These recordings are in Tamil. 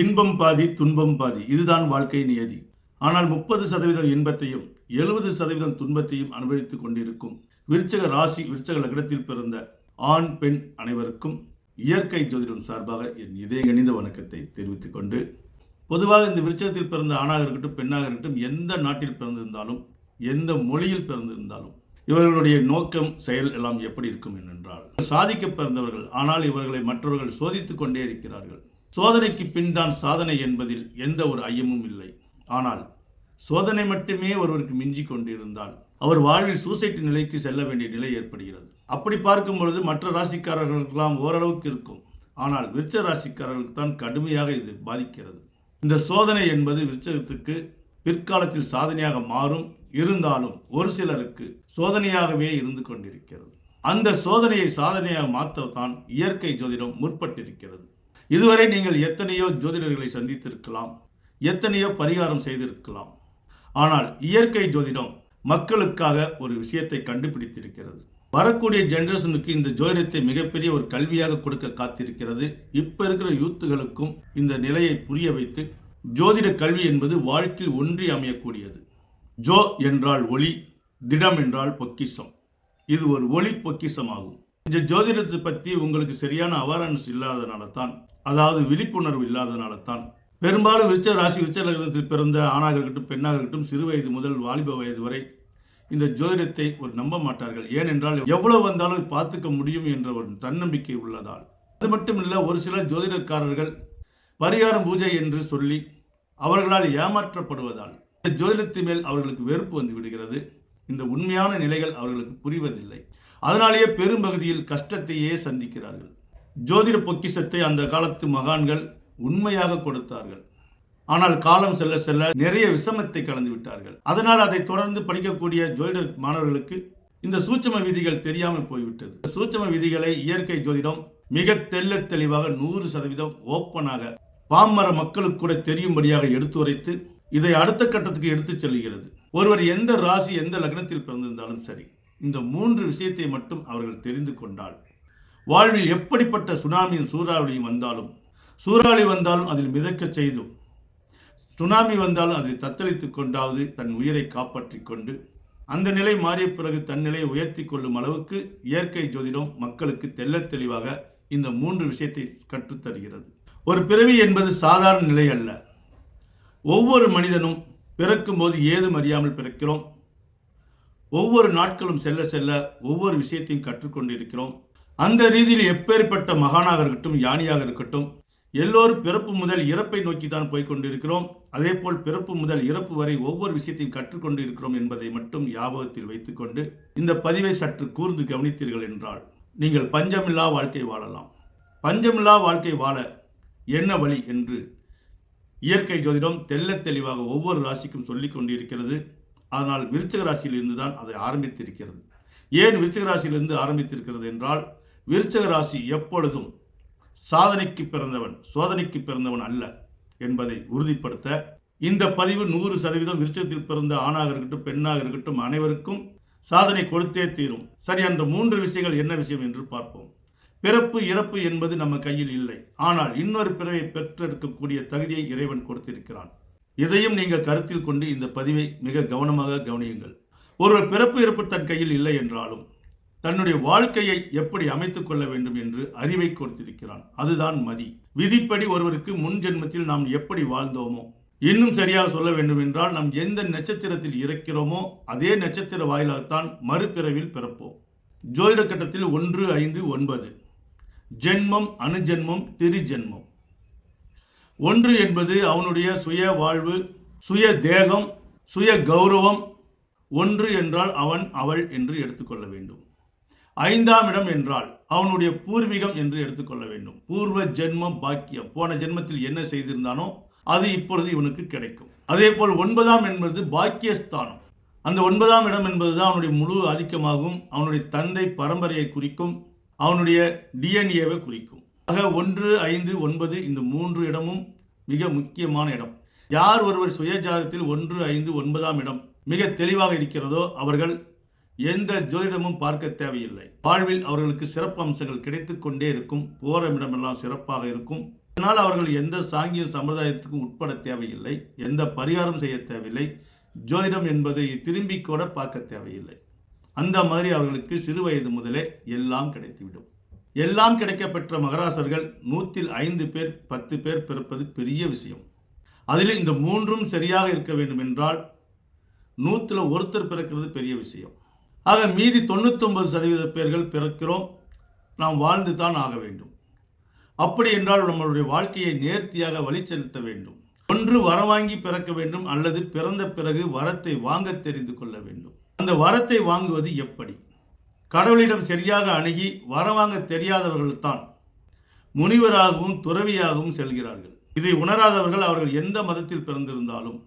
இன்பம் பாதி துன்பம் பாதி. இதுதான் வாழ்க்கை நியதி. ஆனால் முப்பது சதவீதம் இன்பத்தையும் எழுபது சதவீதம் துன்பத்தையும் அனுபவித்துக் கொண்டிருக்கும் விருச்சக ராசி விருச்சக லக்னத்தில் பிறந்த ஆண் பெண் அனைவருக்கும் இயற்கை ஜோதிடம் சார்பாக என் இதய கணித வணக்கத்தை தெரிவித்துக் கொண்டு பொதுவாக இந்த விருச்சகத்தில் பிறந்த ஆணாக இருக்கட்டும் பெண்ணாக இருக்கட்டும் எந்த நாட்டில் பிறந்திருந்தாலும் எந்த மொழியில் பிறந்திருந்தாலும் இவர்களுடைய நோக்கம் செயல் எல்லாம் எப்படி இருக்கும் என்றால் சாதிக்க பிறந்தவர்கள் ஆனால் இவர்களை மற்றவர்கள் சோதித்துக் கொண்டே இருக்கிறார்கள். சோதனைக்கு பின் தான் சாதனை என்பதில் எந்த ஒரு ஐயமும் இல்லை. ஆனால் சோதனை மட்டுமே ஒருவருக்கு மிஞ்சி கொண்டிருந்தால் அவர் வாழ்வில் சூசைட் நிலைக்கு செல்ல வேண்டிய நிலை ஏற்படுகிறது. அப்படி பார்க்கும் பொழுது மற்ற ராசிக்காரர்களுக்கெல்லாம் ஓரளவுக்கு இருக்கும். ஆனால் விருச்ச ராசிக்காரர்களுக்கு தான் கடுமையாக இது பாதிக்கிறது. இந்த சோதனை என்பது விருச்சகத்துக்கு பிற்காலத்தில் சாதனையாக மாறும். இருந்தாலும் ஒரு சிலருக்கு சோதனையாகவே இருந்து கொண்டிருக்கிறது. அந்த சோதனையை சாதனையாக மாற்றத்தான் இயற்கை ஜோதிடம் முற்பட்டிருக்கிறது. இதுவரை நீங்கள் எத்தனையோ ஜோதிடர்களை சந்தித்திருக்கலாம் எத்தனையோ பரிகாரம் செய்திருக்கலாம். ஆனால் இயற்கை ஜோதிடம் மக்களுக்காக ஒரு விஷயத்தை கண்டுபிடித்திருக்கிறது. வரக்கூடிய ஜென்ரேஷனுக்கு இந்த ஜோதிடத்தை மிகப்பெரிய ஒரு கல்வியாக கொடுக்க காத்திருக்கிறது. இப்ப இருக்கிற யூத்துகளுக்கும் இந்த நிலையை புரிய வைத்து ஜோதிட கல்வி என்பது வாழ்க்கையில் ஒன்றி அமையக்கூடியது. ஜோ என்றால் ஒளி திடம் என்றால் பொக்கிஷம். இது ஒரு ஒளி பொக்கிஷம் ஆகும் இந்த ஜோதிடத்தை பற்றி உங்களுக்கு சரியான அவேர்னஸ் இல்லாதனால தான் அதாவது விழிப்புணர்வு இல்லாதனால தான் பெரும்பாலும் விருச்ச ராசி விருச்ச லக்னத்தில் பிறந்த ஆணாக இருக்கட்டும் பெண்ணாக இருக்கட்டும் சிறு வயது முதல் வாலிப வயது வரை இந்த ஜோதிடத்தை ஒரு நம்ப மாட்டார்கள். ஏனென்றால் எவ்வளவு வந்தாலும் பார்த்துக்க முடியும் என்ற ஒரு தன்னம்பிக்கை உள்ளதால். அது மட்டுமில்ல ஒரு சில ஜோதிடக்காரர்கள் பரிகாரம் பூஜை என்று சொல்லி அவர்களால் ஏமாற்றப்படுவதால் இந்த ஜோதிடத்தின் மேல் அவர்களுக்கு வெறுப்பு வந்து விடுகிறது. இந்த உண்மையான நிலைகள் அவர்களுக்கு புரிவதில்லை. அதனாலேயே பெரும்பகுதியில் கஷ்டத்தையே சந்திக்கிறார்கள். ஜோதிட பொக்கிஷத்தை அந்த காலத்து மகான்கள் உண்மையாக கொடுத்தார்கள். ஆனால் காலம் செல்ல செல்ல நிறைய விஷமத்தை கலந்து விட்டார்கள். அதனால் அதை தொடர்ந்து படிக்கக்கூடிய ஜோதிட மாணவர்களுக்கு இந்த சூட்சம விதிகள் தெரியாமல் போய்விட்டது. சூட்சம விதிகளை இயற்கை ஜோதிடம் மிக தெல்ல தெளிவாக நூறு சதவீதம் ஓப்பனாக பாமர மக்களுக்கு கூட தெரியும்படியாக எடுத்துரைத்து இதை அடுத்த கட்டத்துக்கு எடுத்துச் செல்கிறது. ஒருவர் எந்த ராசி எந்த லக்னத்தில் பிறந்திருந்தாலும் சரி இந்த மூன்று விஷயத்தை மட்டும் அவர்கள் தெரிந்து கொண்டால் வாழ்வில் எப்படிப்பட்ட சுனாமியும் சூறாவளியும் வந்தாலும் சூறாவளி வந்தாலும் அதில் மிதக்கச் செய்தும் சுனாமி வந்தாலும் அதில் தத்தளித்து கொண்டாவது தன் உயிரை காப்பாற்றிக் கொண்டு அந்த நிலை மாறிய பிறகு தன் நிலையை உயர்த்தி கொள்ளும் அளவுக்கு இயற்கை ஜோதிடம் மக்களுக்கு தெள்ளத் தெளிவாக இந்த மூன்று விஷயத்தை கற்றுத்தருகிறது ஒரு பிறவி என்பது சாதாரண நிலை அல்ல. ஒவ்வொரு மனிதனும் பிறக்கும்போது ஏதும் அறியாமல் பிறக்கிறோம். ஒவ்வொரு நாட்களும் செல்ல செல்ல ஒவ்வொரு விஷயத்தையும் கற்றுக்கொண்டிருக்கிறோம் அந்த ரீதியில் எப்பேற்பட்ட மகானாக இருக்கட்டும் யானியாக இருக்கட்டும் எல்லோரும் பிறப்பு முதல் இறப்பை நோக்கி தான் போய்கொண்டிருக்கிறோம் அதேபோல் அதே போல் பிறப்பு முதல் இறப்பு வரை ஒவ்வொரு விஷயத்தையும் கற்றுக்கொண்டு இருக்கிறோம் என்பதை மட்டும் ஞாபகத்தில் வைத்துக்கொண்டு இந்த பதிவை சற்று கூர்ந்து கவனித்தீர்கள் என்றால் நீங்கள் பஞ்சமில்லா வாழ்க்கை வாழலாம். பஞ்சமில்லா வாழ்க்கை வாழ என்ன வழி என்று இயற்கை ஜோதிடம் தெல்ல தெளிவாக ஒவ்வொரு ராசிக்கும் சொல்லிக் கொண்டிருக்கிறது. அதனால் விருச்சக ராசியிலிருந்து தான் அதை ஆரம்பித்திருக்கிறது. ஏன் விருச்சக ராசியிலிருந்து ஆரம்பித்திருக்கிறது என்றால் விருச்சக ராசி எப்பொழுதும் சாதனைக்கு பிறந்தவன் சோதனைக்கு பிறந்தவன் அல்ல என்பதை உறுதிப்படுத்த இந்த பதிவு நூறு சதவீதம் விருச்சகத்தில் பிறந்த ஆணாக இருக்கட்டும் பெண்ணாக இருக்கட்டும் அனைவருக்கும் சாதனை கொடுத்தே தீரும். சரி அந்த மூன்று விஷயங்கள் என்ன விஷயம் என்று பார்ப்போம். பிறப்பு இறப்பு என்பது நம்ம கையில் இல்லை. ஆனால் இன்னொரு பிறவை பெற்றெடுக்கக்கூடிய தகுதியை இறைவன் கொடுத்திருக்கிறான். இதையும் நீங்கள் கருத்தில் கொண்டு இந்த பதிவை மிக கவனமாக கவனியுங்கள். ஒருவர் பிறப்பு இறப்பு தன் கையில் இல்லை என்றாலும் தன்னுடைய வாழ்க்கையை எப்படி அமைத்துக் கொள்ள வேண்டும் என்று அறிவை கொடுத்திருக்கிறான். அதுதான் மதி. விதிப்படி ஒருவருக்கு முன் ஜென்மத்தில் நாம் எப்படி வாழ்ந்தோமோ இன்னும் சரியாக சொல்ல வேண்டும் என்றால் நாம் எந்த நட்சத்திரத்தில் இருக்கிறோமோ அதே நட்சத்திர வாயிலாகத்தான் மறுபிறவில் பிறப்போம். ஜோதிட கட்டத்தில் ஒன்று ஐந்து ஒன்பது. ஜென்மம் அணுஜென்மம் திரிஜென்மம். ஒன்று என்பது அவனுடைய சுய வாழ்வு சுய தேகம் சுய கௌரவம். ஒன்று என்றால் அவன் அவள் என்று எடுத்துக்கொள்ள வேண்டும். ஐந்தாம் இடம் என்றால் அவனுடைய பூர்வீகம் என்று எடுத்துக்கொள்ள வேண்டும். பூர்வ ஜென்மம் பாக்கியம். போன ஜென்மத்தில் என்ன செய்திருந்தானோ அது இப்பொழுது இவனுக்கு கிடைக்கும். அதே போல் ஒன்பதாம் என்பது பாக்கியஸ்தானம். அந்த ஒன்பதாம் இடம் என்பதுதான் அவனுடைய முழு ஆதிக்கமாகும். அவனுடைய தந்தை பரம்பரையை குறிக்கும். அவனுடைய டிஎன்ஏவை குறிக்கும். ஆக ஒன்று ஐந்து ஒன்பது இந்த மூன்று இடமும் மிக முக்கியமான இடம். யார் ஒருவர் சுயஜாதத்தில் ஒன்று ஐந்து ஒன்பதாம் இடம் மிக தெளிவாக இருக்கிறதோ அவர்கள் எந்த ஜோதிடமும் பார்க்க தேவையில்லை. வாழ்வில் அவர்களுக்கு சிறப்பு அம்சங்கள் கிடைத்து கொண்டே இருக்கும். போரமிடமெல்லாம் சிறப்பாக இருக்கும். இதனால் அவர்கள் எந்த சாங்கிய சம்பிரதாயத்துக்கும் உட்பட தேவையில்லை. எந்த பரிகாரம் செய்ய தேவையில்லை. ஜோதிடம் என்பதை திரும்பி கூட பார்க்க தேவையில்லை. அந்த மாதிரி அவர்களுக்கு சிறு வயது முதலே எல்லாம் கிடைத்துவிடும். எல்லாம் கிடைக்கப்பெற்ற மகராசர்கள் நூற்றில் ஐந்து பேர் பத்து பேர் பிறப்பது பெரிய விஷயம். அதில் இந்த மூன்றும் சரியாக இருக்க வேண்டும் என்றால் நூற்றில் ஒருத்தர் பிறக்கிறது பெரிய விஷயம். ஆக மீதி தொண்ணூத்தொன்பது சதவீத பேர்கள் பிறக்கிறோம். நாம் வாழ்ந்து தான் ஆக வேண்டும். அப்படி என்றால் நம்மளுடைய வாழ்க்கையை நேர்த்தியாக வழி செலுத்த வேண்டும். ஒன்று வரவாங்கி பிறக்க வேண்டும் அல்லது பிறந்த பிறகு வரத்தை வாங்க தெரிந்து கொள்ள வேண்டும். அந்த வரத்தை வாங்குவது எப்படி? கடவுளிடம் சரியாக அணுகி வரவாங்க தெரியாதவர்கள் தான் முனிவராகவும் துறவியாகவும் செல்கிறார்கள். இதை உணராதவர்கள் அவர்கள் எந்த மதத்தில் பிறந்திருந்தாலும்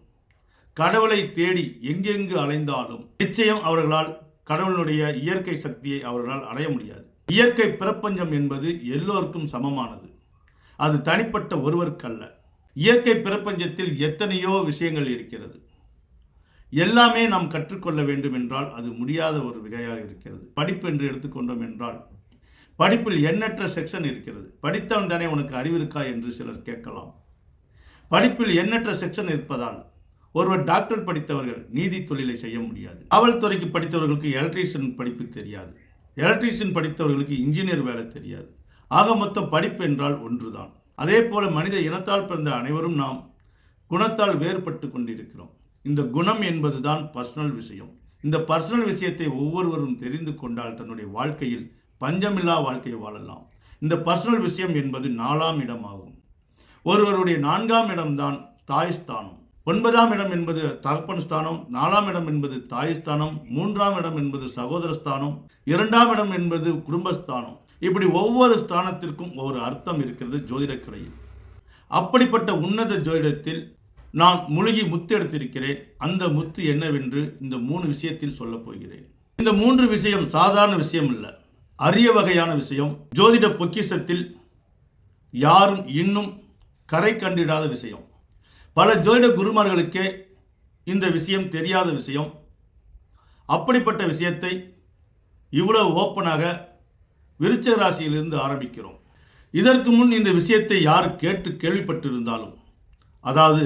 கடவுளை தேடி எங்கெங்கு அலைந்தாலும் நிச்சயம் அவர்களால் கடவுளுடைய இயற்கை சக்தியை அவர்களால் அடைய முடியாது. இயற்கை பிரபஞ்சம் என்பது எல்லோருக்கும் சமமானது. அது தனிப்பட்ட ஒருவருக்கல்ல. இயற்கை பிரபஞ்சத்தில் எத்தனையோ விஷயங்கள் இருக்கிறது. எல்லாமே நாம் கற்றுக்கொள்ள வேண்டும் என்றால் அது முடியாத ஒரு வகையாக இருக்கிறது. படிப்பு என்று எடுத்துக்கொண்டோம் என்றால் படிப்பில் எண்ணற்ற செக்ஷன் இருக்கிறது. படித்தவன் தானே உனக்கு அறிவு இருக்கா என்று சிலர் கேட்கலாம். படிப்பில் எண்ணற்ற செக்ஷன் இருப்பதால் ஒருவர் டாக்டர் படித்தவர்கள் நீதி தொழிலை செய்ய முடியாது. காவல்துறைக்கு படித்தவர்களுக்கு எலக்ட்ரீஷியன் படிப்பு தெரியாது. எலக்ட்ரீஷியன் படித்தவர்களுக்கு இன்ஜினியர் வேலை தெரியாது. ஆக மொத்தம் படிப்பு என்றால் ஒன்றுதான். அதே போல மனித இனத்தால் பிறந்த அனைவரும் நாம் குணத்தால் வேறுபட்டு கொண்டிருக்கிறோம். இந்த குணம் என்பதுதான் பர்சனல் விஷயம். இந்த பர்சனல் விஷயத்தை ஒவ்வொருவரும் தெரிந்து கொண்டால் தன்னுடைய வாழ்க்கையில் பஞ்சமில்லா வாழ்க்கையை வாழலாம். இந்த பர்சனல் விஷயம் என்பது நாலாம் இடமாகும். ஒருவருடைய நான்காம் இடம்தான் தாய்ஸ்தானம். ஒன்பதாம் இடம் என்பது தகப்பன் ஸ்தானம் நாலாம் இடம் என்பது தாய் ஸ்தானம் மூன்றாம் இடம் என்பது சகோதர ஸ்தானம் இரண்டாம் இடம் என்பது குடும்பஸ்தானம். இப்படி ஒவ்வொரு ஸ்தானத்திற்கும் ஒரு அர்த்தம் இருக்கிறது ஜோதிடக்கலையில். அப்படிப்பட்ட உன்னத ஜோதிடத்தில் நான் முழுகி முத்து எடுத்திருக்கிறேன். அந்த முத்து என்னவென்று இந்த மூணு விஷயத்தில் சொல்லப் போகிறேன். இந்த மூன்று விஷயம் சாதாரண விஷயம் இல்லை அரிய வகையான விஷயம். ஜோதிட பொக்கிஷத்தில் யாரும் இன்னும் கரை கண்டிடாத விஷயம். பல ஜோதிட குருமார்களுக்கே இந்த விஷயம் தெரியாத விஷயம். அப்படிப்பட்ட விஷயத்தை இவ்வளவு ஓப்பனாக விருச்ச ராசியிலிருந்து ஆரம்பிக்கிறோம். இதற்கு முன் இந்த விஷயத்தை யார் கேட்டு கேள்விப்பட்டிருந்தாலும் அதாவது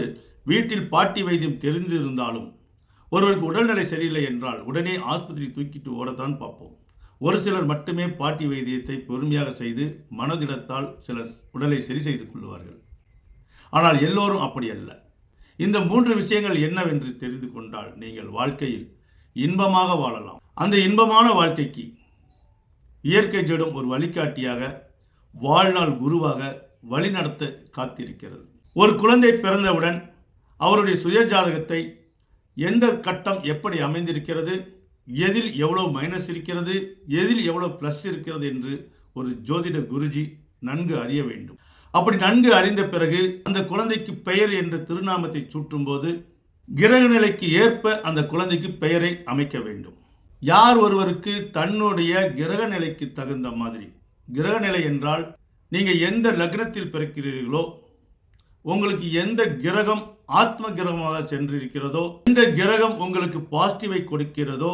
வீட்டில் பாட்டி வைத்தியம் தெரிந்திருந்தாலும் ஒருவருக்கு உடல்நிலை சரியில்லை என்றால் உடனே ஆஸ்பத்திரி தூக்கிட்டு ஓடத்தான் பார்ப்போம். ஒரு சிலர் மட்டுமே பாட்டி வைத்தியத்தை பொறுமையாக செய்து மனதிடத்தால் சிலர் உடலை சரி செய்து கொள்வார்கள். ஆனால் எல்லோரும் அப்படி அல்ல. இந்த மூன்று விஷயங்கள் என்னவென்று தெரிந்து கொண்டால் நீங்கள் வாழ்க்கையில் இன்பமாக வாழலாம். அந்த இன்பமான வாழ்க்கைக்கு இயற்கை ஜடம் ஒரு வழிகாட்டியாக வாழ்நாள் குருவாக வழிநடத்த காத்திருக்கிறது. ஒரு குழந்தை பிறந்தவுடன் அவருடைய சுய ஜாதகத்தை எந்த கட்டம் எப்படி அமைந்திருக்கிறது எதில் எவ்வளோ மைனஸ் இருக்கிறது எதில் எவ்வளோ ப்ளஸ் இருக்கிறது என்று ஒரு ஜோதிட குருஜி நன்கு அறிய வேண்டும். அப்படி நன்கு அறிந்த பிறகு அந்த குழந்தைக்கு பெயர் என்ற திருநாமத்தை சூட்டும்போது கிரக நிலைக்கு ஏற்ப அந்த குழந்தைக்கு பெயரை அமைக்க வேண்டும். யார் ஒருவருக்கு தன்னுடைய கிரக நிலைக்கு தகுந்த மாதிரி கிரக நிலை என்றால் நீங்கள் எந்த லக்னத்தில் பிறக்கிறீர்களோ உங்களுக்கு எந்த கிரகம் ஆத்ம கிரகமாக சென்றிருக்கிறதோ எந்த கிரகம் உங்களுக்கு பாசிட்டிவை கொடுக்கிறதோ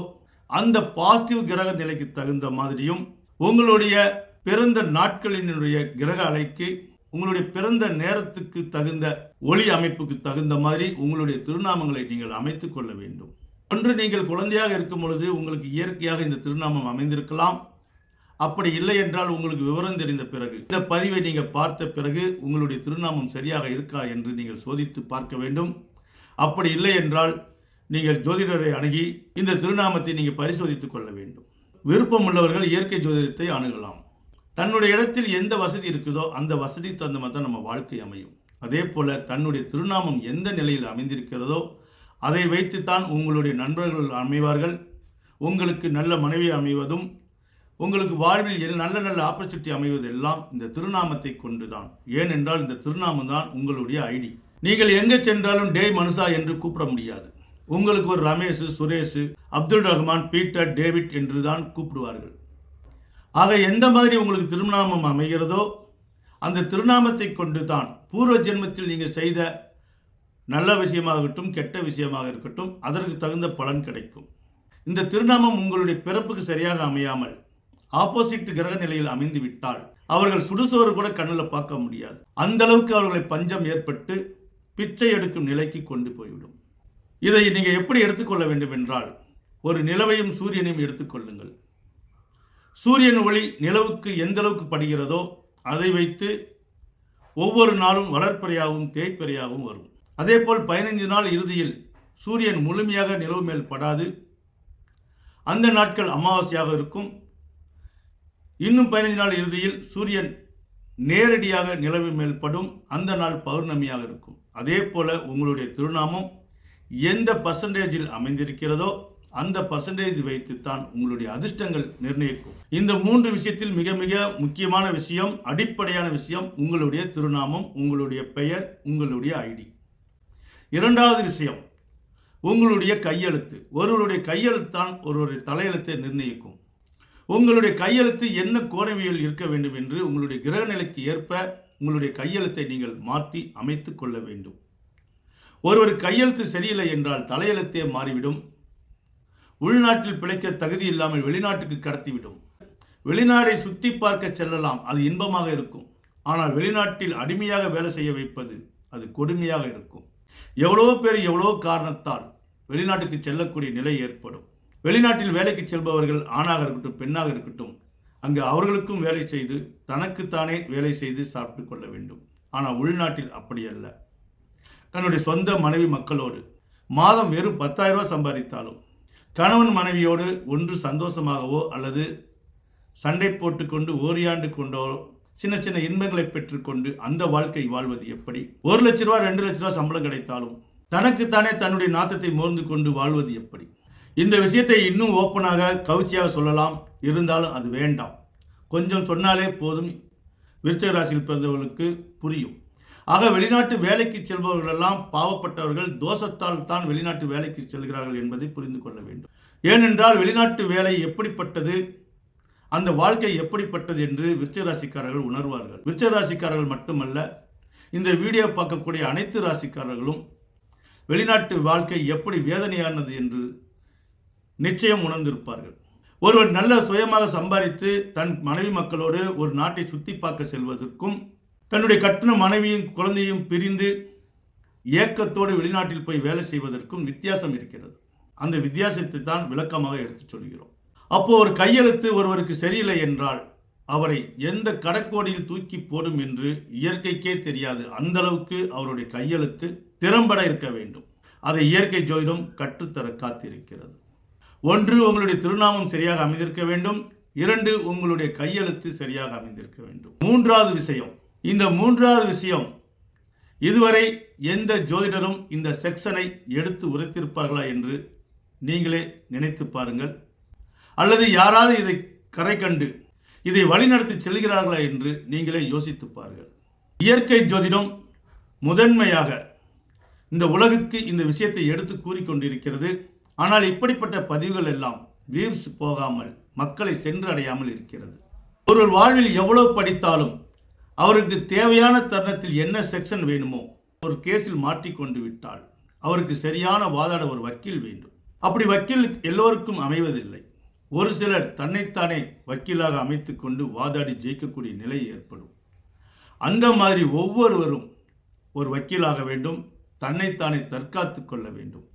அந்த பாசிட்டிவ் கிரக நிலைக்கு தகுந்த மாதிரியும் உங்களுடைய பிறந்த நாட்களினுடைய கிரக அலைக்கு உங்களுடைய பிறந்த நேரத்துக்கு தகுந்த ஒளி அமைப்புக்கு தகுந்த மாதிரி உங்களுடைய திருநாமங்களை நீங்கள் அமைத்துக் கொள்ள வேண்டும். ஒன்று நீங்கள் குழந்தையாக இருக்கும் பொழுது உங்களுக்கு இயற்கையாக இந்த திருநாமம் அமைந்திருக்கலாம். அப்படி இல்லை என்றால் உங்களுக்கு விவரம் தெரிந்த பிறகு இந்த பதிவை நீங்கள் பார்த்த பிறகு உங்களுடைய திருநாமம் சரியாக இருக்கா என்று நீங்கள் சோதித்து பார்க்க வேண்டும். அப்படி இல்லை என்றால் நீங்கள் ஜோதிடரை அணுகி இந்த திருநாமத்தை நீங்கள் பரிசோதித்துக் கொள்ள வேண்டும். விருப்பம் உள்ளவர்கள் இயற்கை ஜோதிடத்தை அணுகலாம். தன்னுடைய இடத்தில் எந்த வசதி இருக்குதோ அந்த வசதி தகுந்த மாதிரி தான் நம்ம வாழ்க்கை அமையும். அதே போல தன்னுடைய திருநாமம் எந்த நிலையில் அமைந்திருக்கிறதோ அதை வைத்துத்தான் உங்களுடைய நண்பர்கள் அமைவார்கள். உங்களுக்கு நல்ல மனைவி அமைவதும் உங்களுக்கு வாழ்வில் நல்ல நல்ல ஆப்பர்ச்சுனிட்டி அமைவது எல்லாம் இந்த திருநாமத்தை கொண்டுதான். ஏனென்றால் இந்த திருநாமம் தான் உங்களுடைய ஐடி. நீங்கள் எங்கே சென்றாலும் டே மனுஷா என்று கூப்பிட முடியாது. உங்களுக்கு ஒரு ரமேஷ் சுரேஷ் அப்துல் ரஹ்மான் பீட்டர் டேவிட் என்று தான் கூப்பிடுவார்கள். ஆக எந்த மாதிரி உங்களுக்கு திருநாமம் அமைகிறதோ அந்த திருநாமத்தை கொண்டு தான் பூர்வ ஜென்மத்தில் நீங்கள் செய்த நல்ல விஷயமாகட்டும் கெட்ட விஷயமாக இருக்கட்டும் அதற்கு தகுந்த பலன் கிடைக்கும். இந்த திருநாமம் உங்களுடைய பிறப்புக்கு சரியாக அமையாமல் ஆப்போசிட் கிரக நிலையில் அமைந்து விட்டால் அவர்கள் சுடுசோறு கூட கண்ணில் பார்க்க முடியாது. அந்த அளவுக்கு அவர்களை பஞ்சம் ஏற்பட்டு பிச்சை எடுக்கும் நிலைக்கு கொண்டு போய்விடும். இதை நீங்கள் எப்படி எடுத்துக்கொள்ள வேண்டும் என்றால் ஒரு நிலவையும் சூரியனையும் எடுத்துக்கொள்ளுங்கள். சூரியன் ஒளி நிலவுக்கு எந்த அளவுக்கு படுகிறதோ அதை வைத்து ஒவ்வொரு நாளும் வளர்ப்பறையாகவும் தேய்ப்பறையாகவும் வரும். அதேபோல் பதினைஞ்சு நாள் இறுதியில் சூரியன் முழுமையாக நிலவு மேல் படாது. அந்த நாட்கள் அமாவாசையாக இருக்கும். இன்னும் பதினைஞ்சு நாள் இறுதியில் சூரியன் நேரடியாக நிலவு மேல் படும். அந்த நாள் பௌர்ணமியாக இருக்கும். அதே போல உங்களுடைய திருநாமம் எந்த பர்சன்டேஜில் அமைந்திருக்கிறதோ அந்த பர்சன்டேஜ் வைத்து தான் உங்களுடைய அதிர்ஷ்டங்கள் நிர்ணயிக்கும். இந்த மூன்று விஷயத்தில் மிக மிக முக்கியமான விஷயம் அடிப்படையான விஷயம் உங்களுடைய திருநாமம் உங்களுடைய பெயர் உங்களுடைய ஐடி. இரண்டாவது விஷயம் உங்களுடைய கையெழுத்து. ஒருவருடைய கையெழுத்து தான் ஒருவருடைய தலையெழுத்தை நிர்ணயிக்கும். உங்களுடைய கையெழுத்து என்ன கோணவியல் இருக்க வேண்டும் என்று உங்களுடைய கிரக நிலைக்கு ஏற்ப உங்களுடைய கையெழுத்தை நீங்கள் மாற்றி அமைத்து கொள்ள வேண்டும். ஒருவர் கையெழுத்து சரியில்லை என்றால் தலையெழுத்தே மாறிவிடும். உள்நாட்டில் பிழைக்க தகுதி இல்லாமல் வெளிநாட்டுக்கு கடத்திவிடும். வெளிநாடை சுத்தி பார்க்க செல்லலாம். அது இன்பமாக இருக்கும். ஆனால் வெளிநாட்டில் அடிமையாக வேலை செய்ய வைப்பது அது கொடுமையாக இருக்கும். எவ்வளோ பேர் எவ்வளோ காரணத்தால் வெளிநாட்டுக்கு செல்லக்கூடிய நிலை ஏற்படும். வெளிநாட்டில் வேலைக்கு செல்பவர்கள் ஆணாக இருக்கட்டும் பெண்ணாக இருக்கட்டும் அங்கு அவர்களுக்கும் வேலை செய்து தனக்குத்தானே வேலை செய்து சாப்பிட்டு கொள்ள வேண்டும். ஆனால் உள்நாட்டில் அப்படி அல்ல. தன்னுடைய சொந்த மனைவி மக்களோடு மாதம் வெறும் பத்தாயிரம் ரூபா சம்பாதித்தாலும் கணவன் மனைவியோடு ஒன்று சந்தோஷமாகவோ அல்லது சண்டை போட்டுக்கொண்டு ஓரியாண்டு கொண்டோ சின்ன சின்ன இன்பங்களை பெற்றுக்கொண்டு அந்த வாழ்க்கை வாழ்வது எப்படி? ஒரு லட்ச ரூபா ரெண்டு லட்ச ரூபா சம்பளம் கிடைத்தாலும் தனக்குத்தானே தன்னுடைய நாத்தத்தை மோர்ந்து கொண்டு வாழ்வது எப்படி? இந்த விஷயத்தை இன்னும் ஓப்பனாக கவிச்சியாக சொல்லலாம். இருந்தாலும் அது வேண்டாம். கொஞ்சம் சொன்னாலே போதும். விருச்சக ராசியில் பிறந்தவர்களுக்கு புரியும். ஆக வெளிநாட்டு வேலைக்கு செல்பவர்களெல்லாம் பாவப்பட்டவர்கள் தோஷத்தால் தான் வெளிநாட்டு வேலைக்கு செல்கிறார்கள் என்பதை புரிந்து கொள்ள வேண்டும். ஏனென்றால் வெளிநாட்டு வேலை எப்படிப்பட்டது? அந்த வாழ்க்கை எப்படிப்பட்டது என்று விருச்சக ராசிக்காரர்கள் உணர்வார்கள். விருச்சக ராசிக்காரர்கள் மட்டுமல்ல இந்த வீடியோ பார்க்கக்கூடிய அனைத்து ராசிக்காரர்களும் வெளிநாட்டு வாழ்க்கை எப்படி வேதனையானது என்று நிச்சயம் உணர்ந்திருப்பார்கள். ஒருவர் நல்ல சுயமாக சம்பாதித்து தன் மனைவி மக்களோடு ஒரு நாட்டை சுற்றி பார்க்க செல்வதற்கும் தன்னுடைய கட்டண மனைவியும் குழந்தையும் பிரிந்து ஏக்கத்தோடு வெளிநாட்டில் போய் வேலை செய்வதற்கும் வித்தியாசம் இருக்கிறது. அந்த வித்தியாசத்தை தான் விளக்கமாக எடுத்துச் சொல்கிறோம். அப்போ ஒரு கையெழுத்து ஒருவருக்கு சரியில்லை என்றால் அவரை எந்த கடக்கோடியில் தூக்கி போடும் என்று இயற்கைக்கே தெரியாது. அந்த அளவுக்கு அவருடைய கையெழுத்து திறம்பட இருக்க வேண்டும். அதை இயற்கை ஜோதிடம் கற்றுத்தர காத்திருக்கிறது. ஒன்று உங்களுடைய திருநாமம் சரியாக அமைந்திருக்க வேண்டும். இரண்டு உங்களுடைய கையெழுத்து சரியாக அமைந்திருக்க வேண்டும். மூன்றாவது விஷயம் இந்த மூன்றாவது விஷயம் இதுவரை எந்த ஜோதிடரும் இந்த செக்ஷனை எடுத்து உரைத்திருப்பார்களா என்று நீங்களே நினைத்து பாருங்கள். அல்லது யாராவது இதை கரை கண்டு இதை வழிநடத்தி செல்கிறார்களா என்று நீங்களே யோசித்து பாருங்கள். இயற்கை ஜோதிடம் முதன்மையாக இந்த உலகுக்கு இந்த விஷயத்தை எடுத்து கூறிக்கொண்டிருக்கிறது ஆனால் இப்படிப்பட்ட பதிவுகள் எல்லாம் வியூஸ் போகாமல் மக்களை சென்றடையாமல் இருக்கிறது. ஒருவர் வாழ்வில் எவ்வளவு படித்தாலும் அவருக்கு தேவையான தருணத்தில் என்ன செக்ஷன் வேணுமோ ஒரு கேஸில் மாட்டிக்கொண்டு விட்டால் அவருக்கு சரியான வாதாட ஒரு வக்கீல் வேண்டும். அப்படி வக்கீல் எல்லோருக்கும் அமைவதில்லை. ஒரு சிலர் தன்னைத்தானே வக்கீலாக அமைத்துக் கொண்டு வாதாடி ஜெயிக்கக்கூடிய நிலை ஏற்படும். அந்த மாதிரி ஒவ்வொருவரும் ஒரு வக்கீலாக வேண்டும் தன்னைத்தானே தற்காத்து கொள்ள வேண்டும்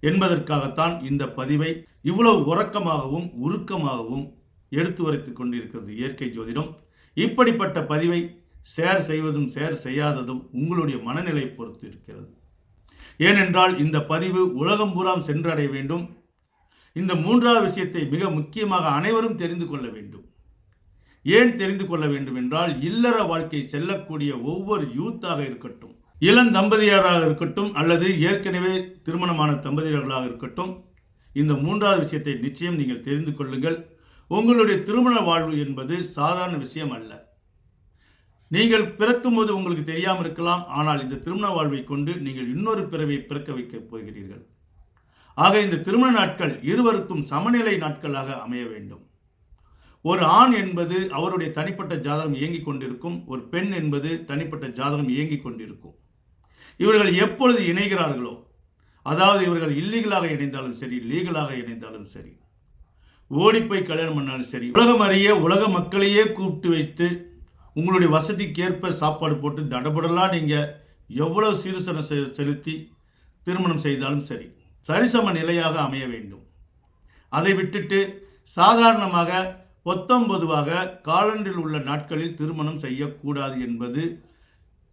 என்பதற்காகத்தான் இந்த பதிவை இவ்வளவு உறக்கமாகவும் உருக்கமாகவும் எடுத்து வரைத்து கொண்டிருக்கிறது இயற்கை ஜோதிடம். இப்படிப்பட்ட பதிவை ஷேர் செய்வதும் ஷேர் செய்யாததும் உங்களுடைய மனநிலை பொறுத்து இருக்கிறது. ஏனென்றால் இந்த பதிவு உலகம் பூராம் சென்றடைய வேண்டும். இந்த மூன்றாவது விஷயத்தை மிக முக்கியமாக அனைவரும் தெரிந்து கொள்ள வேண்டும். ஏன் தெரிந்து கொள்ள வேண்டும் என்றால் இல்லற வாழ்க்கை செல்லக்கூடிய ஒவ்வொரு யூத்தாக இருக்கட்டும் இளம் தம்பதியராக இருக்கட்டும் அல்லது ஏற்கனவே திருமணமான தம்பதியர்களாக இருக்கட்டும் இந்த மூன்றாவது விஷயத்தை நிச்சயம் நீங்கள் தெரிந்து கொள்ளுங்கள். உங்களுடைய திருமண வாழ்வு என்பது சாதாரண விஷயம் அல்ல. நீங்கள் பிறக்கும் போது உங்களுக்கு தெரியாமல் இருக்கலாம். ஆனால் இந்த திருமண வாழ்வை கொண்டு நீங்கள் இன்னொரு பிறவை பிறக்க வைக்கப் போகிறீர்கள். ஆக இந்த திருமண நாட்கள் இருவருக்கும் சமநிலை நாட்களாக அமைய வேண்டும். ஒரு ஆண் என்பது அவருடைய தனிப்பட்ட ஜாதகம் இயங்கிக் கொண்டிருக்கும். ஒரு பெண் என்பது தனிப்பட்ட ஜாதகம் இயங்கிக் கொண்டிருக்கும். இவர்கள் எப்பொழுது இணைகிறார்களோ அதாவது இவர்கள் இல்லீகலாக இணைந்தாலும் சரி லீகலாக இணைந்தாலும் சரி ஓடிப்போய் கல்யாணம் பண்ணாலும் சரி உலகம் அறிய உலக மக்களையே கூப்பிட்டு வைத்து உங்களுடைய வசதிக்கேற்ப சாப்பாடு போட்டு தடபடலாம் நீங்கள் எவ்வளவு சீர்சனம் செ- செலுத்தி திருமணம் செய்தாலும் சரி சரிசம நிலையாக அமைய வேண்டும். அதை விட்டுட்டு சாதாரணமாக பொத்தம் காலண்டில் உள்ள நாட்களில் திருமணம் செய்யக்கூடாது என்பது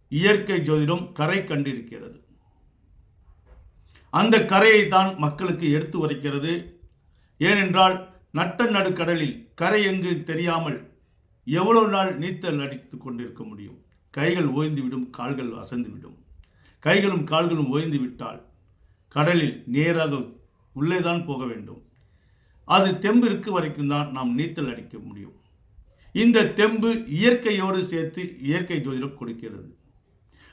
இயற்கை ஜோதிடம் கரை கண்டிருக்கிறது. அந்த கரையை தான் மக்களுக்கு எடுத்து உரைக்கிறது. ஏனென்றால் நட்ட நடுக்கடலில் கரை எங்கு தெரியாமல் எவ்வளவு நாள் நீச்சல் அடித்து கொண்டிருக்க முடியும்? கைகள் ஓய்ந்துவிடும் கால்கள் அசந்துவிடும். கைகளும் கால்களும் ஓய்ந்து விட்டால் கடலில் நேராக உள்ளே தான் போக வேண்டும். அது தெம்பு இருக்கு வரைக்கும் தான் நாம் நீச்சல் அடிக்க முடியும். இந்த தெம்பு இயற்கையோடு சேர்த்து இயற்கை ஜோதிடம் கொடுக்கிறது.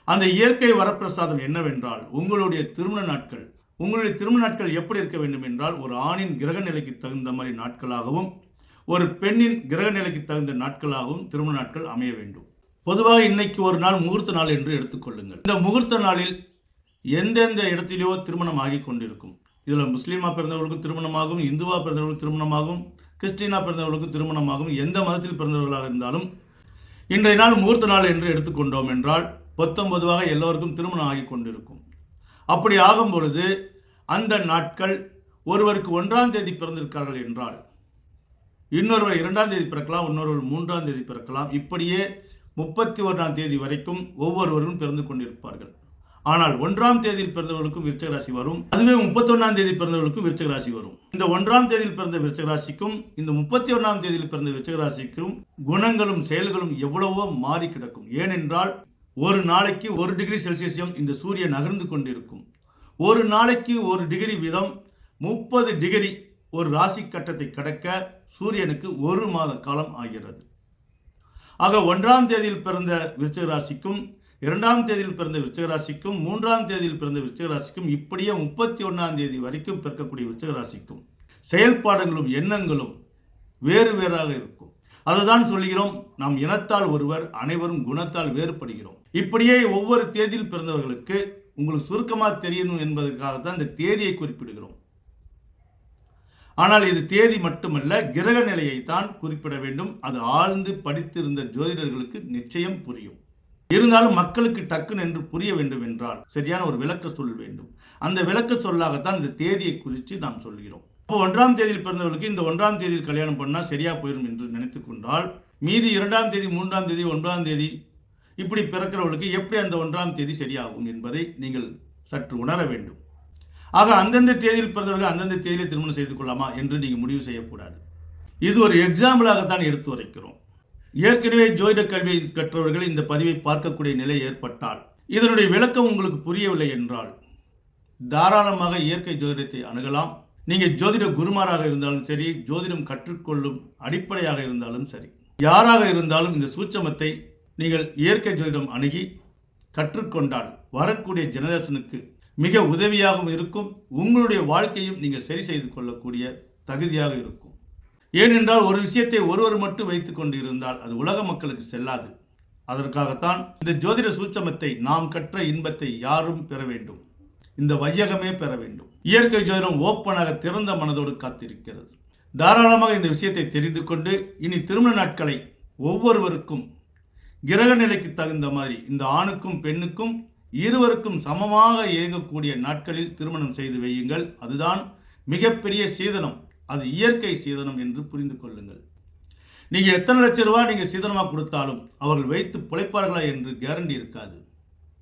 அந்த இயற்கை வரப்பிரசாதம் என்னவென்றால் உங்களுடைய திருமண நாட்கள். உங்களுடைய திருமண நாட்கள் எப்படி இருக்க வேண்டும் என்றால் ஒரு ஆணின் கிரக நிலைக்கு தகுந்த மாதிரி நாட்களாகவும் ஒரு பெண்ணின் கிரக நிலைக்கு தகுந்த நாட்களாகவும் திருமண நாட்கள் அமைய வேண்டும். பொதுவாக இன்னைக்கு ஒரு நாள் முகூர்த்த நாள் என்று எடுத்துக்கொள்ளுங்கள் இந்த முகூர்த்த நாளில் எந்தெந்த இடத்திலேயோ திருமணம் ஆகி கொண்டிருக்கும். இதில் முஸ்லீமாக பிறந்தவர்களுக்கும் திருமணமாகும் இந்துவா பிறந்தவர்களுக்கும் திருமணமாகும் கிறிஸ்டினா பிறந்தவர்களுக்கும் திருமணமாகும் எந்த மதத்தில் பிறந்தவர்களாக இருந்தாலும் இன்றைய நாள் முகூர்த்த நாள் என்று எடுத்துக்கொண்டோம் என்றால் பொத்தம் பொதுவாக எல்லோருக்கும் திருமணம் ஆகி கொண்டிருக்கும். அப்படி ஆகும் பொழுது அந்த நாட்கள் ஒருவருக்கு ஒன்றாம் தேதி பிறந்திருக்கார்கள் என்றால் இன்னொருவர் இரண்டாம் தேதி பிறக்கலாம் இன்னொருவர் மூன்றாம் தேதி பிறக்கலாம். இப்படியே முப்பத்தி ஒன்றாம் தேதி வரைக்கும் ஒவ்வொருவரும் பிறந்து கொண்டிருப்பார்கள். ஆனால் ஒன்றாம் தேதியில் பிறந்தவர்களுக்கும் விருச்சக ராசி வரும். அதுவே முப்பத்தொன்னாம் தேதி பிறந்தவர்களுக்கும் விருச்சக ராசி வரும். இந்த ஒன்றாம் தேதியில் பிறந்த விருச்சக ராசிக்கும் இந்த முப்பத்தி ஒன்றாம் தேதியில் பிறந்த விருச்சக ராசிக்கும் குணங்களும் செயல்களும் எவ்வளவோ மாறி கிடக்கும். ஏனென்றால் ஒரு நாளைக்கு ஒரு டிகிரி செல்சியஸும் இந்த சூரியன் நகர்ந்து கொண்டிருக்கும். ஒரு நாளைக்கு ஒரு டிகிரி வீதம் முப்பது டிகிரி ஒரு ராசி கட்டத்தை கடக்க சூரியனுக்கு ஒரு மாத காலம் ஆகிறது. ஆக ஒன்றாம் தேதியில் பிறந்த விருச்சிக ராசிக்கும் இரண்டாம் தேதியில் பிறந்த விருச்சிக ராசிக்கும் மூன்றாம் தேதியில் பிறந்த விருச்சிக ராசிக்கும் இப்படியே முப்பத்தி ஒன்றாம் தேதி வரைக்கும் பிறக்கக்கூடிய விருச்சிக ராசிக்கும் செயல்பாடுகளும் எண்ணங்களும் வேறு வேறாக இருக்கும். அதுதான் சொல்கிறோம் நாம் இனத்தால் ஒருவர் அனைவரும் குணத்தால் வேறுபடுகிறோம். இப்படியே ஒவ்வொரு தேதியில் பிறந்தவர்களுக்கு உங்களுக்கு சுருக்கமாக தெரியணும் என்பதற்காக தான் இந்த தேதியை குறிப்பிடுகிறோம். ஆனால் இது தேதி மட்டுமல்ல கிரக நிலையை தான் குறிப்பிட வேண்டும். அது ஆழ்ந்து படித்திருந்த ஜோதிடர்களுக்கு நிச்சயம் புரியும். இருந்தாலும் மக்களுக்கு டக்குன்னு என்று புரிய வேண்டும் என்றால் சரியான ஒரு விளக்க சொல் வேண்டும். அந்த விளக்க சொல்லாகத்தான் இந்த தேதியை குறித்து நாம் சொல்கிறோம். இப்போ ஒன்றாம் தேதியில் பிறந்தவர்களுக்கு இந்த ஒன்றாம் தேதியில் கல்யாணம் பண்ணால் சரியாக போயிடும் என்று நினைத்து கொண்டால் மீதி இரண்டாம் தேதி மூன்றாம் தேதி ஒன்றாம் தேதி இப்படி பிறக்கிறவர்களுக்கு எப்படி அந்த ஒன்றாம் தேதி சரியாகும் என்பதை நீங்கள் சற்று உணர வேண்டும். ஆக அந்தந்த தேதியில் பிறந்தவர்கள் அந்தந்த தேதியிலே திருமணம் செய்து கொள்ளலாமா என்று நீங்கள் முடிவு செய்யக்கூடாது. இது ஒரு எக்ஸாம்பிளாகத்தான் எடுத்து வரைக்கிறோம் ஏற்கனவே ஜோதிட கல்வியை கற்றவர்கள் இந்த பதிவை பார்க்கக்கூடிய நிலை ஏற்பட்டால் இதனுடைய விளக்கம் உங்களுக்கு புரியவில்லை என்றால் தாராளமாக இயற்கை ஜோதிடத்தை அணுகலாம். நீங்கள் ஜோதிட குருமாராக இருந்தாலும் சரி ஜோதிடம் கற்றுக்கொள்ளும் அடிப்படையாக இருந்தாலும் சரி யாராக இருந்தாலும் இந்த சூட்சமத்தை நீங்கள் இயற்கை ஜோதிடம் அணுகி கற்றுக்கொண்டால் வரக்கூடிய ஜெனரேஷனுக்கு மிக உதவியாகவும் இருக்கும். உங்களுடைய வாழ்க்கையும் நீங்கள் சரி செய்து கொள்ளக்கூடிய தகுதியாக இருக்கும். ஏனென்றால் ஒரு விஷயத்தை ஒருவர் மட்டும் வைத்து கொண்டு இருந்தால் அது உலக மக்களுக்கு செல்லாது. அதற்காகத்தான் இந்த ஜோதிட சூட்சமத்தை நாம் கற்ற இன்பத்தை யாரும் பெற வேண்டும். இந்த வையகமே பெற வேண்டும். இயற்கை ஜோதிடம் ஓப்பனாக திறந்த மனதோடு காத்திருக்கிறது. தாராளமாக இந்த விஷயத்தை தெரிந்து கொண்டு இனி திருமண நாட்களை ஒவ்வொருவருக்கும் கிரக நிலைக்கு தகுந்த மாதிரி இந்த ஆணுக்கும் பெண்ணுக்கும் இருவருக்கும் சமமாக இயங்கக்கூடிய நாட்களில் திருமணம் செய்து வையுங்கள். அதுதான் மிகப்பெரிய சீதனம். அது இயற்கை சீதனம் என்று புரிந்து கொள்ளுங்கள். நீங்க எத்தனை லட்சம் ரூபாய் நீங்க சீதனமாக கொடுத்தாலும் அவர்கள் வைத்து பிழைப்பார்களா என்று கேரண்டி இருக்காது.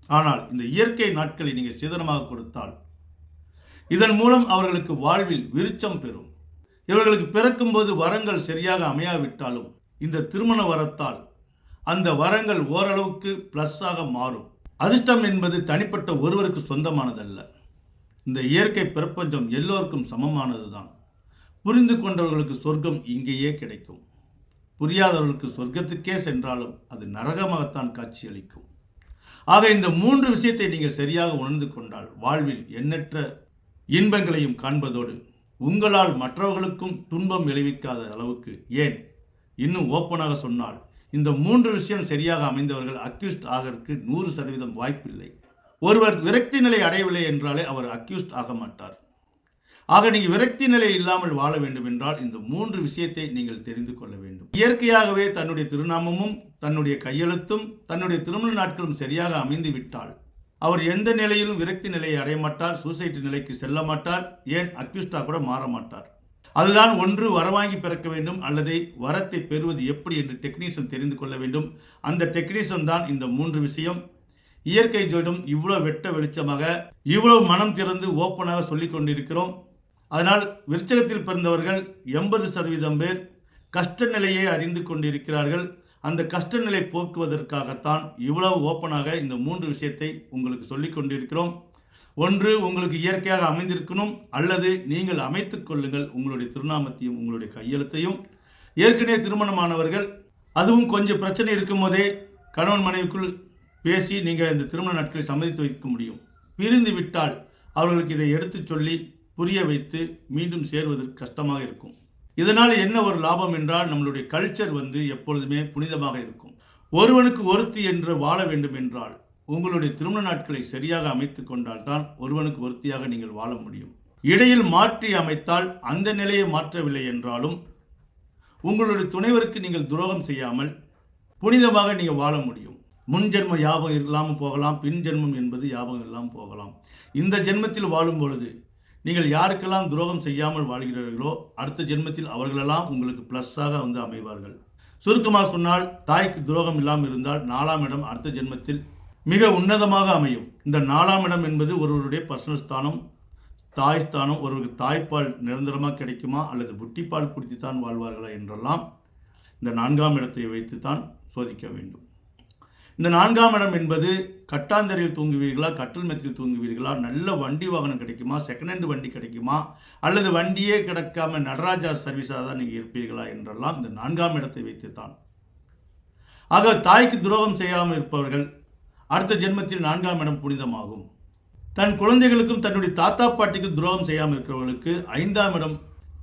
ஆனால் இந்த இயற்கை நாட்களை நீங்கள் சீதனமாக கொடுத்தால் இதன் மூலம் அவர்களுக்கு வாழ்வில் விருச்சம் பெறும். இவர்களுக்கு பிறக்கும்போது வரங்கள் சரியாக அமையாவிட்டாலும் இந்த திருமண வரத்தால் அந்த வரங்கள் ஓரளவுக்கு ப்ளஸ்ஸாக மாறும். அதிர்ஷ்டம் என்பது தனிப்பட்ட ஒருவருக்கு சொந்தமானதல்ல. இந்த இயற்கை பிரபஞ்சம் எல்லோருக்கும் சமமானதுதான். புரிந்து கொண்டவர்களுக்கு சொர்க்கம் இங்கேயே கிடைக்கும். புரியாதவர்களுக்கு சொர்க்கத்துக்கே சென்றாலும் அது நரகமாகத்தான் காட்சியளிக்கும். ஆக இந்த மூன்று விஷயத்தை நீங்கள் சரியாக உணர்ந்து கொண்டால் வாழ்வில் எண்ணற்ற இன்பங்களையும் காண்பதோடு உங்களால் மற்றவர்களுக்கும் துன்பம் விளைவிக்காத அளவுக்கு ஏன்? இன்னும் ஓப்பனாக சொன்னால் இந்த மூன்று விஷயம் சரியாக அமைந்தவர்கள் அக்யூஸ்ட் ஆகிறதுக்கு நூறு சதவீதம் வாய்ப்பில்லை. ஒருவர் விரக்தி நிலை அடையவில்லை என்றாலே அவர் அக்யூஸ்ட் ஆக மாட்டார். ஆக நீங்கள் விரக்தி நிலை இல்லாமல் வாழ வேண்டும் என்றால் இந்த மூன்று விஷயத்தை நீங்கள் தெரிந்து கொள்ள வேண்டும். இயற்கையாகவே தன்னுடைய திருநாமமும் தன்னுடைய கையெழுத்தும் தன்னுடைய திருமண நாட்களும் சரியாக அமைந்து விட்டால் அவர் எந்த நிலையிலும் விரக்தி நிலையை அடைய மாட்டார் சூசைட் நிலைக்கு செல்ல மாட்டார் ஏன் அக்யூஸ்டாக கூட மாற மாட்டார். அதுதான் ஒன்று வரவாங்கி பிறக்க வேண்டும் அல்லது வரத்தை பெறுவது எப்படி என்று டெக்னீஷியன் தெரிந்து கொள்ள வேண்டும். அந்த டெக்னீஷியன் தான் இந்த மூன்று விஷயம். இயற்கை ஜோதிடம் இவ்வளோ வெட்ட வெளிச்சமாக இவ்வளவு மனம் திறந்து ஓப்பனாக சொல்லிக் கொண்டிருக்கிறோம். அதனால் விருச்சகத்தில் பிறந்தவர்கள் எண்பது சதவீதம் பேர் கஷ்ட நிலையை அறிந்து கொண்டிருக்கிறார்கள். அந்த கஷ்ட நிலை போக்குவதற்காகத்தான் இவ்வளவு ஓப்பனாக இந்த மூன்று விஷயத்தை உங்களுக்கு சொல்லிக் கொண்டிருக்கிறோம். ஒன்று உங்களுக்கு இயற்கையாக அமைந்திருக்கணும் அல்லது நீங்கள் அமைத்து கொள்ளுங்கள் உங்களுடைய திருநாமத்தையும் உங்களுடைய கையெழுத்தையும். ஏற்கனவே திருமணமானவர்கள் அதுவும் கொஞ்சம் பிரச்சனை இருக்கும் போதே கணவன் மனைவிக்குள் பேசி நீங்கள் இந்த திருமண நாட்களை சம்மதித்து வைக்க முடியும். பிரிந்து விட்டால் அவர்களுக்கு இதை எடுத்துச் சொல்லி புரிய வைத்து மீண்டும் சேருவதற்கு கஷ்டமாக இருக்கும். இதனால் என்ன ஒரு லாபம் என்றால் நம்மளுடைய கல்ச்சர் வந்து எப்பொழுதுமே புனிதமாக இருக்கும். ஒருவனுக்கு ஒருத்தி என்று வாழ வேண்டும் என்றால் உங்களுடைய திருமண நாட்களை சரியாக அமைத்து கொண்டால் தான் ஒருவனுக்கு ஒருத்தியாக நீங்கள் வாழ முடியும். இடையில் மாற்றி அமைத்தால் அந்த நிலையை மாற்றவில்லை என்றாலும் உங்களுடைய துணைவருக்கு நீங்கள் துரோகம் செய்யாமல் புனிதமாக நீங்கள் வாழ முடியும். முன் ஜென்ம யாபம் இல்லாமல் போகலாம் பின் ஜென்மம் என்பது யாபம் இல்லாமல் போகலாம். இந்த ஜென்மத்தில் வாழும் பொழுது நீங்கள் யாருக்கெல்லாம் துரோகம் செய்யாமல் வாழ்கிறீர்களோ அடுத்த ஜென்மத்தில் அவர்களெல்லாம் உங்களுக்கு ப்ளஸ்ஸாக வந்து அமைவார்கள். சுருக்கமாக சொன்னால் தாய்க்கு துரோகம் இல்லாமல் இருந்தால் நாலாம் இடம் அடுத்த ஜென்மத்தில் மிக உன்னதமாக அமையும். இந்த நாலாம் இடம் என்பது ஒருவருடைய பர்சனல் ஸ்தானம் தாய் ஸ்தானம் ஒருவருக்கு தாய்ப்பால் நிரந்தரமாக கிடைக்குமா அல்லது புட்டிப்பால் குடித்துத்தான் வாழ்வார்களா என்றெல்லாம் இந்த நான்காம் இடத்தை வைத்து தான் சோதிக்க வேண்டும். இந்த நான்காம் இடம் என்பது கட்டாந்தரையில் தூங்குவீர்களா கட்டில் மெத்தில் தூங்குவீர்களா நல்ல வண்டி வாகனம் கிடைக்குமா செகண்ட் ஹேண்ட் வண்டி கிடைக்குமா அல்லது வண்டியே கிடைக்காம நடராஜா சர்வீஸாக தான் நீங்கள் இருப்பீர்களா என்றெல்லாம் இந்த நான்காம் இடத்தை வைத்து தான் ஆக தாய்க்கு துரோகம் செய்யாமல் இருப்பவர்கள் அடுத்த ஜென்மத்தில் நான்காம் இடம் புனிதமாகும். தன் குழந்தைகளுக்கும் தன்னுடைய தாத்தா பாட்டிக்கும் துரோகம் செய்யாமல் இருக்கிறவர்களுக்கு ஐந்தாம் இடம்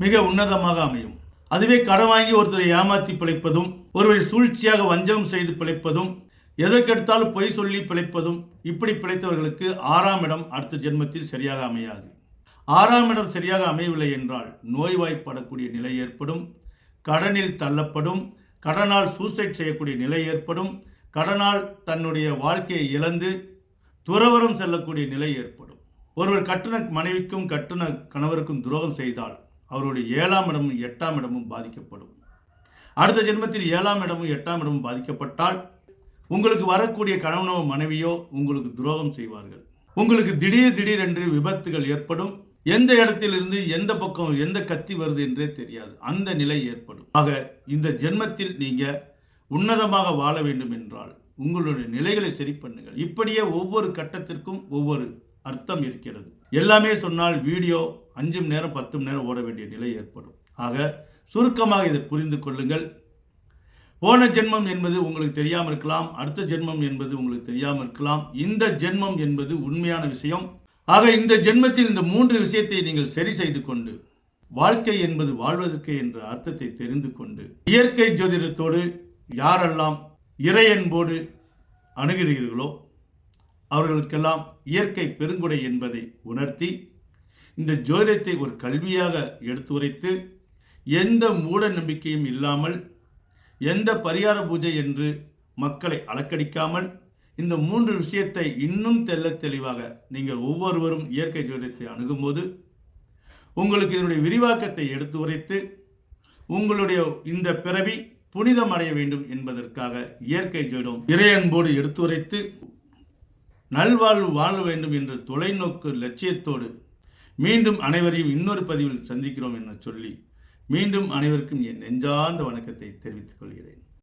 மிக உன்னதமாக அமையும். அதுவே கடன் வாங்கி ஒருத்தரை ஏமாற்றி பிழைப்பதும் ஒருவரை சூழ்ச்சியாக வஞ்சகம் செய்து பிழைப்பதும் எதற்கெடுத்தாலும் பொய் சொல்லி பிழைப்பதும் இப்படி பிழைத்தவர்களுக்கு ஆறாம் இடம் அடுத்த ஜென்மத்தில் சரியாக அமையாது. ஆறாம் இடம் சரியாக அமையவில்லை என்றால் நோய்வாய்ப்படக்கூடிய நிலை ஏற்படும் கடனில் தள்ளப்படும் கடனால் சூசைட் செய்யக்கூடிய நிலை ஏற்படும் கடனால் தன்னுடைய வாழ்க்கையை இழந்து துறவரம் செல்லக்கூடிய நிலை ஏற்படும். ஒருவர் கட்டுன மனைவிக்கும் கட்டுன கணவருக்கும் துரோகம் செய்தால் அவருடைய ஏழாம் இடமும் எட்டாம் இடமும் பாதிக்கப்படும். அடுத்த ஜென்மத்தில் ஏழாம் இடமும் எட்டாம் இடமும் பாதிக்கப்பட்டால் உங்களுக்கு வரக்கூடிய கணவனோ மனைவியோ உங்களுக்கு துரோகம் செய்வார்கள். உங்களுக்கு திடீர் திடீரென்று விபத்துகள் ஏற்படும். எந்த இடத்திலிருந்து எந்த பக்கம் எந்த கத்தி வருது என்றே தெரியாது. அந்த நிலை ஏற்படும். ஆக இந்த ஜென்மத்தில் நீங்கள் உன்னதமாக வாழ வேண்டும் என்றால் உங்களுடைய நிலைகளை சரி பண்ணுங்கள். இப்படியே ஒவ்வொரு கட்டத்திற்கும் ஒவ்வொரு அர்த்தம் இருக்கிறது. எல்லாமே சொன்னால் வீடியோ அஞ்சு மணி நேரம் பத்து மணி நேரம் ஓட வேண்டிய நிலை ஏற்படும். ஆக சுருக்கமாக இதை புரிந்து கொள்ளுங்கள். போன ஜென்மம் என்பது உங்களுக்கு தெரியாமல் இருக்கலாம். அடுத்த ஜென்மம் என்பது உங்களுக்கு தெரியாமல் இருக்கலாம். இந்த ஜென்மம் என்பது உண்மையான விஷயம். ஆக இந்த ஜென்மத்தில் இந்த மூன்று விஷயத்தை நீங்கள் சரி செய்து கொண்டு வாழ்க்கை என்பது வாழ்வதற்கு என்ற அர்த்தத்தை தெரிந்து கொண்டு இயற்கை ஜோதிடத்தோடு யாரெல்லாம் இறையன்போடு அணுகிறீர்களோ அவர்களுக்கெல்லாம் இயற்கை பெருங்குடை என்பதை உணர்த்தி இந்த ஜோதிடத்தை ஒரு கல்வியாக எடுத்து உரைத்து எந்த மூட நம்பிக்கையும் இல்லாமல் எந்த பரிகார பூஜை என்று மக்களை அலக்கடிக்காமல் இந்த மூன்று விஷயத்தை இன்னும் தெல்ல தெளிவாக நீங்கள் ஒவ்வொருவரும் இயற்கை ஜோதிடத்தை அணுகும்போது உங்களுக்கு இதனுடைய விரிவாக்கத்தை எடுத்து உரைத்து உங்களுடைய இந்த பிறவி புனிதம் அடைய வேண்டும் என்பதற்காக இயற்கை ஜோடம் இறையன்போடு எடுத்துரைத்து நல்வாழ்வு வாழ வேண்டும் என்ற தொலைநோக்கு லட்சியத்தோடு மீண்டும் அனைவரையும் இன்னொரு பதிவில் சந்திக்கிறோம் என சொல்லி மீண்டும் அனைவருக்கும் என் நெஞ்சார்ந்த வணக்கத்தை தெரிவித்துக் கொள்கிறேன்.